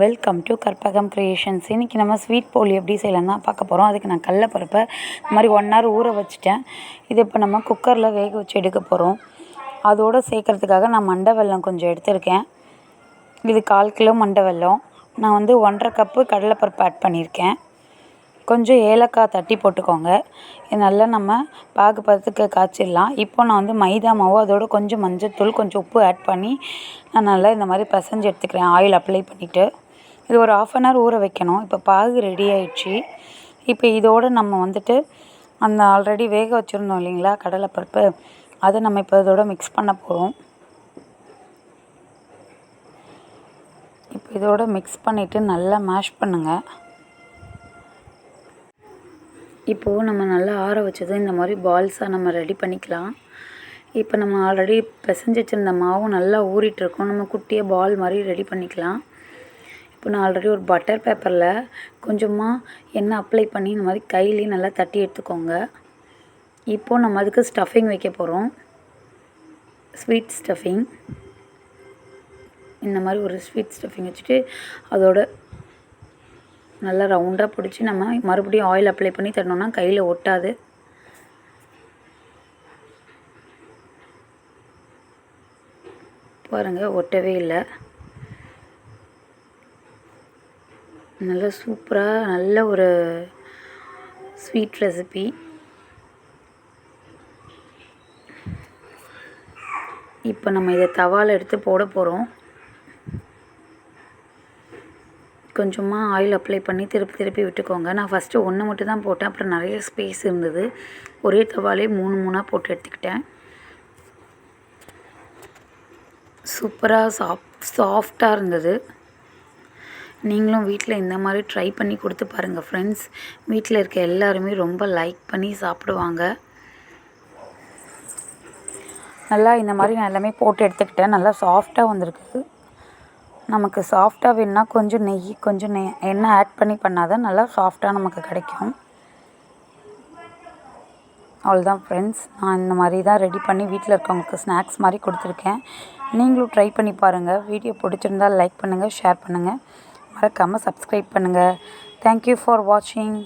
Welcome to Karpagam creations இன்றைக்கி நம்ம sweet போலி எப்படி செய்யலாம் தான் பார்க்க போகிறோம் அதுக்கு நான் கடலப்பருப்பை இந்த மாதிரி ஒன் ஹவர் ஊற வச்சுட்டேன். இது இப்போ நம்ம குக்கரில் வேக வச்சு எடுக்க போகிறோம் அதோடு சேர்க்குறதுக்காக நான் மண்டை வெல்லம் கொஞ்சம் எடுத்திருக்கேன். இது கால் கிலோ மண்டை வெல்லம். நான் வந்து ஒன்றரை கப்பு கடலைப்பருப்பு ஆட் பண்ணியிருக்கேன். கொஞ்சம் ஏலக்காய் தட்டி போட்டுக்கோங்க. இது நல்லா நம்ம பாகு பதத்துக்கு காய்ச்சிடலாம். இப்போ நான் வந்து மைதா மாவு அதோட கொஞ்சம் மஞ்சத்தூள் கொஞ்சம் உப்பு ஆட் பண்ணி நான் நல்லா இந்த மாதிரி பிசைஞ்சு எடுத்துக்கிறேன். ஆயில் அப்ளை பண்ணிவிட்டு இது ஒரு ஆஃப் அன் ஹவர் ஊற வைக்கணும். இப்போ பாகு ரெடி ஆயிடுச்சு. இப்போ இதோடு நம்ம வந்துட்டு அந்த ஆல்ரெடி வேக வச்சுருந்தோம் இல்லைங்களா கடலைப்பருப்பு அதை நம்ம இப்போ இதோட மிக்ஸ் பண்ண போகிறோம் இப்போ இதோட மிக்ஸ் பண்ணிவிட்டு நல்லா மேஷ் பண்ணுங்கள் இப்போது நம்ம நல்லா ஆற வச்சதும் இந்த மாதிரி பால்ஸாக நம்ம ரெடி பண்ணிக்கலாம். இப்போ நம்ம ஆல்ரெடி பிசைஞ்சு வச்சுருந்த மாவும் நல்லா ஊறிட்டுருக்கோம். நம்ம குட்டியாக பால் மாதிரி ரெடி பண்ணிக்கலாம். இப்போ நான் ஆல்ரெடி ஒரு பட்டர் பேப்பரில் கொஞ்சமாக எண்ணெய் அப்ளை பண்ணி இந்த மாதிரி கையிலேயே நல்லா தட்டி எடுத்துக்கோங்க. இப்போது நம்ம அதுக்கு ஸ்டஃபிங் வைக்க போகிறோம். Sweet stuffing. இந்த மாதிரி ஒரு ஸ்வீட் ஸ்டஃபிங் வச்சுட்டு அதோட நல்லா ரவுண்டாக பிடிச்சி நம்ம மறுபடியும் ஆயில் அப்ளை பண்ணி தரணும்னா கையில் ஒட்டாது. பாருங்கள் ஒட்டவே இல்லை. நல்லா சூப்பராக நல்ல ஒரு ஸ்வீட் ரெசிபி இப்போ நம்ம இதை தவாவில் எடுத்து போட போகிறோம் கொஞ்சமாக ஆயில் அப்ளை பண்ணி திருப்பி திருப்பி விட்டுக்கோங்க. நான் ஃபஸ்ட்டு ஒன்று மட்டும் தான் போட்டேன். அப்புறம் நிறைய ஸ்பேஸ் இருந்தது. ஒரே தவாலே மூணு மூணாக போட்டு எடுத்துக்கிட்டேன். சூப்பராக சாஃப் சாஃப்டாக இருந்தது. நீங்களும் வீட்டில் இந்த மாதிரி ட்ரை பண்ணி கொடுத்து பாருங்கள் ஃப்ரெண்ட்ஸ் வீட்டில் இருக்க எல்லாருமே ரொம்ப லைக் பண்ணி சாப்பிடுவாங்க. நல்லா இந்த மாதிரி நான் எல்லாமே போட்டு எடுத்துக்கிட்டேன். நல்லா சாஃப்டாக வந்திருக்கு. நமக்கு சாஃப்டாக வேணுன்னா கொஞ்சம் நெய் கொஞ்சம் நெய் எண்ணெய் ஆட் பண்ணி பண்ணால் தான் நல்லா சாஃப்டாக நமக்கு கிடைக்கும். அவ்வளோதான் ஃப்ரெண்ட்ஸ் நான் இந்த மாதிரி தான் ரெடி பண்ணி வீட்டில் இருக்கவங்களுக்கு ஸ்நாக்ஸ் மாதிரி கொடுத்துருக்கேன். நீங்களும் ட்ரை பண்ணி பாருங்கள் வீடியோ பிடிச்சிருந்தால் லைக் பண்ணுங்கள் ஷேர் பண்ணுங்கள் மறக்காமல் சப்ஸ்கிரைப் பண்ணுங்கள் தேங்க்யூ ஃபார் வாட்சிங்